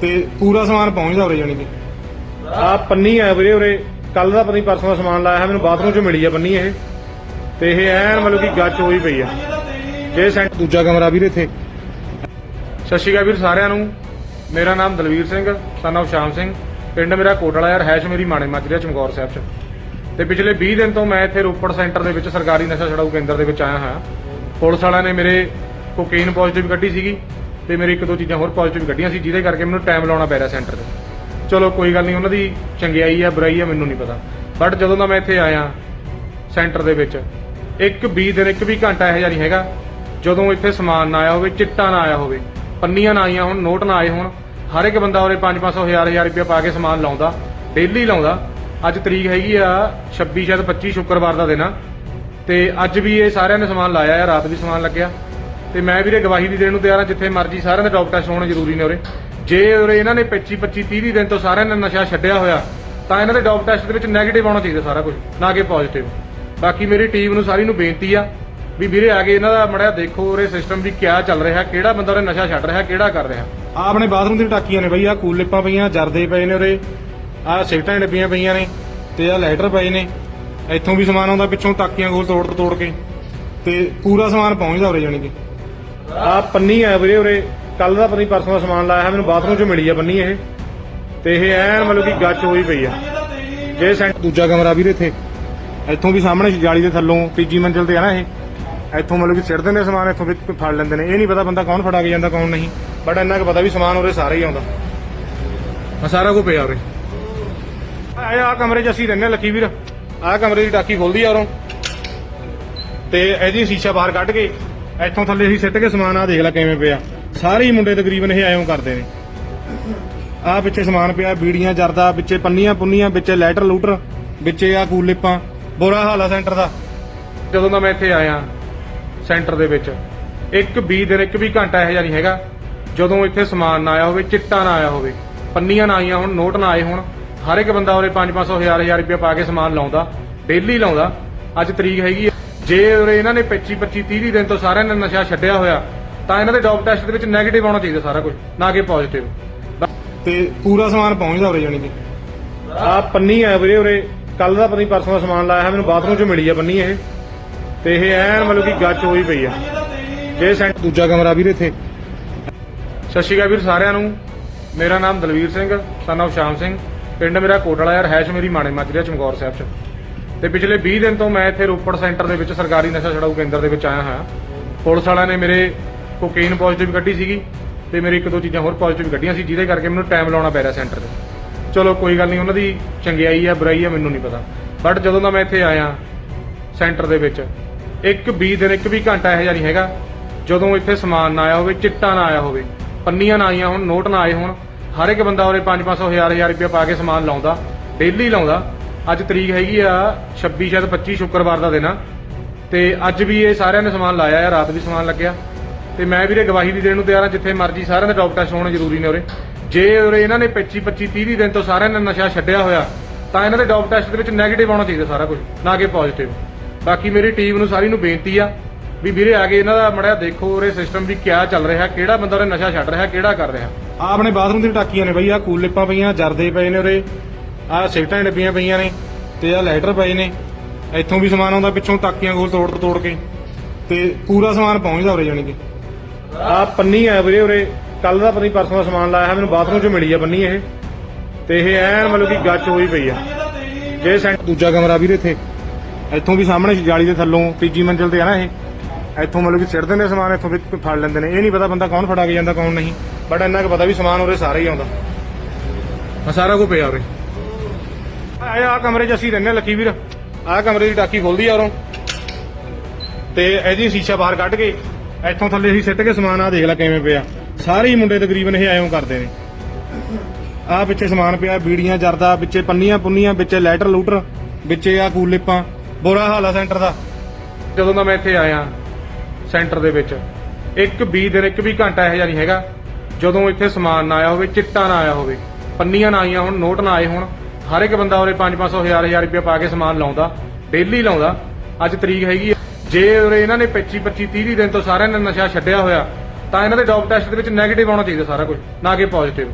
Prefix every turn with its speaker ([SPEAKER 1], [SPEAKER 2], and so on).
[SPEAKER 1] ਤੇ ਪੂਰਾ ਸਮਾਨ ਪਹੁੰਚਦਾ ਉਰੇ ਜਾਣੀ ਕਿ। ਆ ਪੰਨੀ ਆ ਵੀਰੇ ਉਰੇ ਕੱਲ ਦਾ ਪਤਾ ਨਹੀਂ ਪਰਸੋਂ ਦਾ ਸਮਾਨ ਲਾਇਆ ਹੈ, ਮੈਨੂੰ ਬਾਥਰੂਮ 'ਚ ਮਿਲੀ ਆ ਪੰਨੀ ਇਹ। ਤੇ ਇਹ ਐਨ ਮਤਲਬ ਕਿ ਗੱਚ ਹੋਈ ਪਈ ਆ। ਜੇ ਸੈਂਟ ਦੂਜਾ ਕਮਰਾ ਵੀਰੇ ਇੱਥੇ। ਸਤਿ ਸ਼੍ਰੀ ਅਕਾਲ ਵੀਰ ਸਾਰਿਆਂ ਨੂੰ। ਮੇਰਾ ਨਾਮ ਦਲਵੀਰ ਸਿੰਘ, son of ਸ਼ਾਮ ਸਿੰਘ। ਪਿੰਡ ਮੇਰਾ ਕੋਟਲਾ ਯਾਰ, ਹੈਸ਼ ਮੇਰੀ ਮਾਣੇ ਮਾਜਰੀਆ ਚਮਕੌਰ ਸਾਹਿਬ ਚ। ਤੇ ਪਿਛਲੇ 20 ਦਿਨ ਤੋਂ ਮੈਂ ਇੱਥੇ ਰੋਪੜ ਸੈਂਟਰ ਦੇ ਵਿੱਚ ਸਰਕਾਰੀ ਨਸ਼ਾ ਛਡਾਊ ਕੇਂਦਰ ਦੇ ਵਿੱਚ ਆਇਆ ਹਾਂ ਪੁਲਿਸ ਵਾਲਿਆਂ ਨੇ ਮੇਰੇ ਕੋਕੇਨ ਪੋਜ਼ਿਟਿਵ ਕੱਢੀ ਸੀਗੀ। ਤੇ ਮੇਰੇ ਇੱਕ ਦੋ ਚੀਜ਼ਾਂ ਹੋਰ ਪੋਜ਼ਿਟਿਵ ਕੱਢੀਆਂ ਸੀ, ਜਿਹਦੇ ਕਰਕੇ ਮੈਨੂੰ ਟਾਈਮ ਲਾਉਣਾ ਪੈ ਰਿਹਾ ਸੈਂਟਰ ਤੇ। ਚਲੋ, ਕੋਈ ਗੱਲ ਨਹੀਂ, ਉਹਨਾਂ ਦੀ ਚੰਗਿਆਈ ਆ, ਬੁਰਾਈ ਆ, ਮੈਨੂੰ ਨਹੀਂ ਪਤਾ। ਬਟ ਜਦੋਂ ਦਾ ਮੈਂ ਇੱਥੇ ਆਇਆ ਸੈਂਟਰ ਦੇ ਵਿੱਚ, ਇੱਕ 20 ਦਿਨ, ਇੱਕ ਵੀ ਘੰਟਾ ਇਹੋ ਜਿਹਾ ਨਹੀਂ ਹੈਗਾ। ਜਦੋਂ ਇੱਥੇ ਸਮਾਨ ਨਾ ਆਇਆ ਹੋਵੇ, ਚਿੱਟਾ ਨਾ ਆਇਆ ਹੋਵੇ, ਪੰਨੀਆਂ ਨਾ ਆਈਆਂ ਹੋਣ, ਨੋਟ ਨਾ ਆਏ ਹੋਣ, ਹਰ ਇੱਕ ਬੰਦਾ ਉਹਰੇ 5-500 1000 1000 ਰੁਪਏ ਪਾ ਕੇ ਸਮਾਨ ਲਾਉਂਦਾ ਡੇਲੀ ਲਾਉਂਦਾ। ਅੱਜ ਤਰੀਕ ਹੈਗੀ ਆ 26 ਸ਼ਾਇਦ 25 ਸ਼ੁੱਕਰਵਾਰ ਦਾ ਦਿਨ ਆ। ਤੇ ਅੱਜ ਵੀ ਇਹ ਸਾਰਿਆਂ ਨੇ ਸਮਾਨ ਲਾਇਆ ਆ, ਰਾਤ ਵੀ ਸਮਾਨ ਲੱਗਿਆ। ਤੇ ਮੈਂ ਵੀਰੇ ਗਵਾਹੀ ਵੀ ਦੇਣ ਨੂੰ ਤਿਆਰ ਹਾਂ, ਜਿੱਥੇ ਮਰਜ਼ੀ ਸਾਰਿਆਂ ਦੇ ਡਾਕਟਰ ਹੋਣੇ ਜ਼ਰੂਰੀ ਨੇ ਉਰੇ। ਜੇ ਉਰੇ ਇਹਨਾਂ ਨੇ 25 25 30 ਦਿਨ ਤੋਂ ਸਾਰਿਆਂ ਨੇ ਨਸ਼ਾ ਛੱਡਿਆ ਹੋਇਆ, ਤਾਂ ਇਹਨਾਂ ਦੇ ਡੋਪ ਟੈਸਟ ਦੇ ਵਿੱਚ 네ਗੇਟਿਵ ਆਉਣਾ ਚਾਹੀਦਾ ਸਾਰਾ ਕੁਝ, ਨਾ ਕਿ ਪੋਜ਼ਿਟਿਵ ਬਾਕੀ ਮੇਰੀ ਟੀਮ ਨੂੰ ਸਾਰੀ ਨੂੰ ਬੇਨਤੀ ਆ ਵੀ ਵੀਰੇ ਆ ਕੇ ਇਹਨਾਂ ਦਾ ਮੜਿਆ ਦੇਖੋ ਉਰੇ ਸਿਸਟਮ ਵੀ ਕਿਆ ਚੱਲ ਰਿਹਾ, ਕਿਹੜਾ ਬੰਦਾ ਉਰੇ ਨਸ਼ਾ ਛੱਡ ਰਿਹਾ, ਕਿਹੜਾ ਕਰ ਰਿਹਾ। ਆ ਆਪਣੇ ਬਾਥਰੂਮ ਦੀ ਟਾਕੀਆਂ ਨੇ ਬਈ ਆ ਕੂਲ ਲਿਪਾਂ ਪਈਆਂ, ਜਰਦੇ ਪਏ ਨੇ ਉਰੇ ਆ ਸਿਗਟਾਂ ਦੀਆਂ ਡੱਬੀਆਂ ਪਈਆਂ ਨੇ, ਤੇ ਆ ਲੈਟਰ ਪਏ ਨੇ। ਇੱਥੋਂ ਵੀ ਸਮਾਨ ਆਉਂਦਾ, ਪਿੱਛੋਂ ਟਾਕੀਆਂ ਕੋਲ ਤੋੜ ਤੋੜ ਕੇ, ਤੇ ਪੂਰਾ ਸਮਾਨ ਪਹੁੰਚਦਾ ਉਰੇ ਜਾਣੀ ਕਿ। ਆ ਪੰਨੀ ਆ ਵੀਰੇ ਉਰੇ। ਕੱਲ ਦਾ ਪਤਾ ਪਰਸੋਂ ਦਾ ਸਮਾਨ ਲਾਇਆ ਹੈ ਮੈਨੂੰ ਬਾਥਰੂਮ 'ਚ ਮਿਲੀ ਆ ਪੰਨੀ ਇਹ। ਤੇ ਇਹ ਐਨ ਮਤਲਬ ਕਿ ਗੱਚ ਹੋਈ ਪਈ ਆ। ਜੇ ਸੈਂਟ ਦੂਜਾ ਕਮਰਾ ਵੀਰੇ ਇੱਥੇ। ਇੱਥੋਂ ਵੀ ਸਾਹਮਣੇ ਜਾਲੀ ਦੇ ਥੱਲੋਂ, ਤੀਜੀ ਮੰਜ਼ਿਲ ਤੇ ਆ ਨਾ ਇਹ। ਇੱਥੋਂ ਮਤਲਬ ਕਿ ਸਿੱਟ ਦਿੰਦੇ ਸਮਾਨ, ਇੱਥੋਂ ਵੀ ਫੜ ਲੈਂਦੇ ਨੇ। ਇਹ ਨਹੀਂ ਪਤਾ ਬੰਦਾ ਕੌਣ ਫੜਾ ਕੇ ਜਾਂਦਾ, ਕੌਣ ਨਹੀਂ। ਬਟ ਇੰਨਾ ਕੁ ਪਤਾ ਵੀ ਸਮਾਨ ਉਰੇ ਸਾਰਾ ਹੀ ਆਉਂਦਾ। ਆ ਸਾਰਾ ਕੁ ਪਿਆ ਉਰੇ। ਆ ਆ ਕਮਰੇ 'ਚ ਅਸੀਂ ਰਹਿੰਦੇ ਹਾਂ ਲੱਕੀ ਵੀਰ। ਆ ਕਮਰੇ ਦੀ ਟਾਕੀ ਖੋਲਦੀ ਆ ਉਰੋਂ। ਤੇ ਇਹਦੀ ਸ਼ੀਸ਼ਾ ਬਾਹਰ ਕੱਢ ਕੇ ਇੱਥੋਂ ਥੱਲੇ ਅਸੀਂ ਸਿੱਟ ਕੇ ਸਮਾਨ ਆ ਦੇਖ ਲੈ ਕਿਵੇਂ ਪਿਆ। ਸਾਰੇ ਹੀ ਮੁੰਡੇ ਤਕਰੀਬਨ ਇਹ ਐਂ ਕਰਦੇ ਨੇ। ਆ ਪਿੱਛੇ ਸਮਾਨ ਪਿਆ, ਬੀੜੀਆਂ ਜਰਦਾ, ਵਿੱਚੇ ਪੰਨੀਆਂ ਪੁੰਨੀਆਂ, ਵਿੱਚੇ ਲੈਟਰ ਲੂਟਰ, ਵਿੱਚੇ ਆ ਕੂਲਿਪਾਂ ਬੁਰਾ ਹਾਲ ਆ ਸੈਂਟਰ ਦਾ। ਜਦੋਂ ਦਾ ਮੈਂ ਇੱਥੇ ਆਇਆ ਸੈਂਟਰ ਦੇ ਵਿੱਚ, ਇੱਕ 20 ਦਿਨ, ਇੱਕ ਵੀ ਘੰਟਾ ਇਹੋ ਜਿਹਾ ਨਹੀਂ ਹੈਗਾ। ਜਦੋਂ ਇੱਥੇ ਸਮਾਨ ਨਾ ਆਇਆ ਹੋਵੇ, ਚਿੱਟਾ ਨਾ ਆਇਆ ਹੋਵੇ, ਪੰਨੀਆਂ ਨਾ ਆਈਆਂ ਹੁਣ, ਨੋਟ ਨਾ ਆਏ ਹੁਣ, ਹਰ ਇੱਕ ਬੰਦਾ ਉਹਰੇ 5-500 1000 1000 ਰੁਪਏ ਪਾ ਕੇ ਸਮਾਨ ਲਾਉਂਦਾ, ਡੇਲੀ ਲਾਉਂਦਾ। ਅੱਜ ਤਰੀਕ ਹੈਗੀ ਆ। ਜੇ ਉਰੇ ਇਹਨਾਂ ਨੇ 25 25 30 ਦਿਨ ਤੋਂ ਸਾਰਿਆਂ ਨੇ ਨਸ਼ਾ ਛੱਡਿਆ ਹੋਇਆ ਤਾਂ ਇਹਨਾਂ ਦੇ ਡਾਪ ਟੈਸਟ ਦੇ ਵਿੱਚ 네ਗੇਟਿਵ ਆਉਣਾ ਚਾਹੀਦਾ ਸਾਰਾ ਕੁਝ ਨਾ ਕਿ ਪੋਜ਼ਿਟਿਵ ਤੇ ਪੂਰਾ ਸਮਾਨ ਪਹੁੰਚਦਾ ਉਰੇ ਜਾਣੀ ਕਿ? ਆ ਪੰਨੀ ਆ ਵੀਰੇ ਉਰੇ ਕੱਲ ਦਾ ਪਤਾ ਪਰਸੋਂ ਦਾ ਸਮਾਨ ਲਾਇਆ ਹੈ ਮੈਨੂੰ ਬਾਥਰੂਮ 'ਚ ਮਿਲੀ ਆ ਪੰਨੀ ਇਹ। ਤੇ ਇਹ ਐਨ ਮਤਲਬ ਕਿ ਗੱਚ ਹੋਈ ਪਈ ਆ। ਜੇ ਸੈਂਟ ਦੂਜਾ ਕਮਰਾ ਵੀਰੇ ਇੱਥੇ। ਸਤਿ ਸ਼੍ਰੀ ਅਕਾਲ ਵੀਰ ਸਾਰਿਆਂ ਨੂੰ। ਮੇਰਾ ਨਾਮ ਦਲਵੀਰ ਸਿੰਘ of ਸ਼ਾਮ ਸਿੰਘ। ਪਿੰਡ ਮੇਰਾ ਕੋਟਲਾ ਯਾਰ ਹੈਸ਼ ਮੇਰੀ ਮਾਣੇ ਮਾਜਰੀਆ ਚਮਕੌਰ ਸਾਹਿਬ ਚ। ਤੇ ਪਿਛਲੇ 20 ਦਿਨ ਤੋਂ ਮੈਂ ਇੱਥੇ ਰੋਪੜ ਸੈਂਟਰ ਦੇ ਵਿੱਚ ਸਰਕਾਰੀ ਨਸ਼ਾ ਛਡਾਊ ਕੇਂਦਰ ਦੇ ਵਿੱਚ ਆਇਆ ਹਾਂ। ਪੁਲਿਸ ਵਾਲਿਆਂ ਨੇ ਮੇਰੇ ਕੋਕੇਨ ਪੋਜ਼ਿਟਿਵ ਕੱਢੀ ਸੀਗੀ ਤੇ ਮੇਰੇ ਇੱਕ ਦੋ ਚੀਜ਼ਾਂ ਹੋਰ ਪੋਜ਼ਿਟਿਵ ਕੱਢੀਆਂ ਸੀ, ਜਿਹਦੇ ਕਰਕੇ ਮੈਨੂੰ ਟਾਈਮ ਲਾਉਣਾ ਪੈ ਰਿਹਾ ਸੈਂਟਰ ਤੇ। ਚਲੋ, ਕੋਈ ਗੱਲ ਨਹੀਂ, ਉਹਨਾਂ ਦੀ ਚੰਗਿਆਈ ਆ, ਬੁਰਾਈ ਆ, ਮੈਨੂੰ ਨਹੀਂ ਪਤਾ। ਬਟ ਜਦੋਂ ਦਾ ਮੈਂ ਇੱਥੇ ਆਇਆ ਸੈਂਟਰ ਦੇ ਵਿੱਚ, ਇੱਕ 20 ਦਿਨ, ਇੱਕ ਵੀ ਘੰਟਾ ਇਹੋ ਜਿਹਾ ਨਹੀਂ ਹੈਗਾ। ਜਦੋਂ ਇੱਥੇ ਸਮਾਨ ਨਾ ਆਇਆ ਹੋਵੇ, ਚਿੱਟਾ ਨਾ ਆਇਆ ਹੋਵੇ, ਪੰਨੀਆਂ ਨਾ ਆਈਆਂ ਹੋਣ, ਨੋਟ ਨਾ ਆਏ ਹੋਣ, ਹਰ ਇੱਕ ਬੰਦਾ ਉਹਰੇ 5-500 1000 1000 ਰੁਪਏ ਪਾ ਕੇ ਸਮਾਨ ਲਾਉਂਦਾ ਡੇਲੀ ਲਾਉਂਦਾ। ਅੱਜ ਤਰੀਕ ਹੈਗੀ ਆ 26 ਸ਼ਾਇਦ 25 ਸ਼ੁੱਕਰਵਾਰ ਦਾ ਦਿਨ ਆ। ਤੇ ਅੱਜ ਵੀ ਇਹ ਸਾਰਿਆਂ ਨੇ ਸਮਾਨ ਲਾਇਆ ਆ, ਰਾਤ ਵੀ ਸਮਾਨ ਲੱਗਿਆ। ਤੇ ਮੈਂ ਵੀਰੇ ਗਵਾਹੀ ਵੀ ਦੇਣ ਨੂੰ ਤਿਆਰ ਆ, ਜਿੱਥੇ ਮਰਜ਼ੀ ਸਾਰਿਆਂ ਦੇ ਡਾਕਟਰ ਟੈਸਟ ਹੋਣੇ ਜ਼ਰੂਰੀ ਨੇ ਉਰੇ। ਜੇ ਉਰੇ ਇਹਨਾਂ ਨੇ 25 25 30 ਦਿਨ ਤੋਂ ਸਾਰਿਆਂ ਨੇ ਨਸ਼ਾ ਛੱਡਿਆ ਹੋਇਆ, ਤਾਂ ਇਹਨਾਂ ਦੇ ਡਾਪ ਟੈਸਟ ਦੇ ਵਿੱਚ 네ਗੇਟਿਵ ਆਉਣਾ ਚਾਹੀਦਾ ਸਾਰਾ ਕੁਝ, ਨਾ ਕਿ ਪੋਜ਼ਿਟਿਵ ਬਾਕੀ ਮੇਰੀ ਟੀਮ ਨੂੰ ਸਾਰੀ ਨੂੰ ਬੇਨਤੀ ਆ ਵੀ ਵੀਰੇ ਆ ਕੇ ਇਹਨਾਂ ਦਾ ਮੜਿਆ ਦੇਖੋ ਉਰੇ ਸਿਸਟਮ ਵੀ ਕਿਆ ਚੱਲ ਰਿਹਾ, ਕਿਹੜਾ ਬੰਦਾ ਉਰੇ ਨਸ਼ਾ ਛੱਡ ਰਿਹਾ, ਕਿਹੜਾ ਕਰ ਰਿਹਾ। ਆ ਆਪਣੇ ਬਾਥਰੂਮ ਦੀਆਂ ਟਾਕੀਆਂ ਨੇ ਬਈ ਆ ਕੂਲ ਲਿਪਾਂ ਪਈਆਂ, ਜਰਦੇ ਪਏ ਨੇ ਉਰੇ। ਆ ਸਿਗਟਾਂ ਦੀਆਂ ਡੱਬੀਆਂ ਪਈਆਂ ਨੇ ਤੇ ਆ ਲਾਈਟਰ ਪਏ ਨੇ। ਇੱਥੋਂ ਵੀ ਸਮਾਨ ਆਉਂਦਾ, ਪਿੱਛੋਂ ਤਾਕੀਆਂ ਕੋਲ ਤੋੜ ਤੋੜ ਕੇ। ਤੇ ਪੂਰਾ ਸਮਾਨ ਪਹੁੰਚਦਾ ਉਰੇ ਜਾਣੀ ਕਿ। ਆ ਪੰਨੀ ਆ ਵੀਰੇ ਉਰੇ। ਕੱਲ ਦਾ ਪਤਾ ਨਹੀਂ ਪਰਸੋਂ ਦਾ ਸਮਾਨ ਲਾਇਆ ਹੈ ਮੈਨੂੰ ਬਾਥਰੂਮ 'ਚ ਮਿਲੀ ਆ ਪੰਨੀ ਇਹ। ਤੇ ਇਹ ਐਨ ਮਤਲਬ ਕਿ ਗੱਚ ਹੋਈ ਪਈ ਆ। ਜੇ ਸੈਂਟ ਦੂਜਾ ਕਮਰਾ ਵੀਰੇ ਇੱਥੇ। ਇੱਥੋਂ ਵੀ ਸਾਹਮਣੇ ਜਾਲੀ ਦੇ ਥੱਲੋਂ ਤੀਜੀ ਮੰਜ਼ਿਲ ਤੇ ਆ ਨਾ ਇਹ। ਇੱਥੋਂ ਮਤਲਬ ਕਿ ਸਿੱਟ ਦਿੰਦੇ ਸਮਾਨ, ਇੱਥੋਂ ਵੀ ਫੜ ਲੈਂਦੇ ਨੇ। ਇਹ ਨਹੀਂ ਪਤਾ ਬੰਦਾ ਕੌਣ ਫੜਾ ਕੇ ਜਾਂਦਾ, ਕੌਣ ਨਹੀਂ। ਬਟ ਇੰਨਾ ਕੁ ਪਤਾ ਵੀ ਸਮਾਨ ਉਰੇ ਸਾਰਾ ਹੀ ਆਉਂਦਾ। ਆ ਸਾਰਾ ਕੁ ਪਿਆ ਉਰੇ। ਆ ਆ ਕਮਰੇ 'ਚ ਅਸੀਂ ਰਹਿੰਦੇ ਹਾਂ ਲੱਕੀ ਵੀਰ ਆ ਕਮਰੇ ਦੀ ਟਾਕੀ ਖੁੱਲਦੀ ਆ ਉਰੋਂ। ਤੇ ਇਹਦੀ ਸ਼ੀਸ਼ਾ ਬਾਹਰ ਕੱਢ ਕੇ ਇੱਥੋਂ ਥੱਲੇ ਅਸੀਂ ਸਿੱਟ ਕੇ ਸਮਾਨ ਆ ਦੇਖ ਲੈ ਕਿਵੇਂ ਪਿਆ। ਸਾਰੇ ਹੀ ਮੁੰਡੇ ਤਕਰੀਬਨ ਇਹ ਐਂ ਕਰਦੇ ਨੇ। ਆ ਪਿੱਛੇ ਸਮਾਨ ਪਿਆ, ਬੀੜੀਆਂ, ਜਰਦਾ ਵਿੱਚੇ ਪੰਨੀਆਂ ਪੁੰਨੀਆਂ ਵਿੱਚੇ ਲੈਟਰ ਲੂਟਰ ਵਿੱਚੇ ਆ ਕੂਲਿਪਾਂ ਬੁਰਾ ਹਾਲ ਆ ਸੈਂਟਰ ਦਾ। ਜਦੋਂ ਦਾ ਮੈਂ ਇੱਥੇ ਆਇਆ, ਸੈਂਟਰ ਦੇ ਵਿੱਚ, ਇੱਕ 20 ਦਿਨ, ਇੱਕ ਵੀ ਘੰਟਾ ਇਹੋ ਜਿਹਾ ਨਹੀਂ ਹੈਗਾ। ਜਦੋਂ ਇੱਥੇ ਸਮਾਨ ਨਾ ਆਇਆ ਹੋਵੇ, ਚਿੱਟਾ ਨਾ ਆਇਆ ਹੋਵੇ, ਪੰਨੀਆਂ ਨਾ ਆਈਆਂ ਹੋਣ, ਨੋਟ ਨਾ ਆਏ ਹੋਣ ਹਰ ਇੱਕ ਬੰਦਾ ਉਹਰੇ 5-500 1000 1000 ਰੁਪਏ ਪਾ ਕੇ ਸਮਾਨ ਲਾਉਂਦਾ ਡੇਲੀ ਲਾਉਂਦਾ ਅੱਜ ਤਰੀਕ ਹੈਗੀ ਆ। ਜੇ ਉਰੇ ਇਹਨਾਂ ਨੇ 25 25 30 ਦਿਨ ਤੋਂ ਸਾਰਿਆਂ ਨੇ ਨਸ਼ਾ ਛੱਡਿਆ ਹੋਇਆ, ਤਾਂ ਇਹਨਾਂ ਦੇ ਡੋਪ ਟੈਸਟ ਦੇ ਵਿੱਚ 네ਗੇਟਿਵ ਆਉਣਾ ਚਾਹੀਦਾ ਸਾਰਾ ਕੁਝ, ਨਾ ਕਿ ਪੋਜ਼ਿਟਿਵ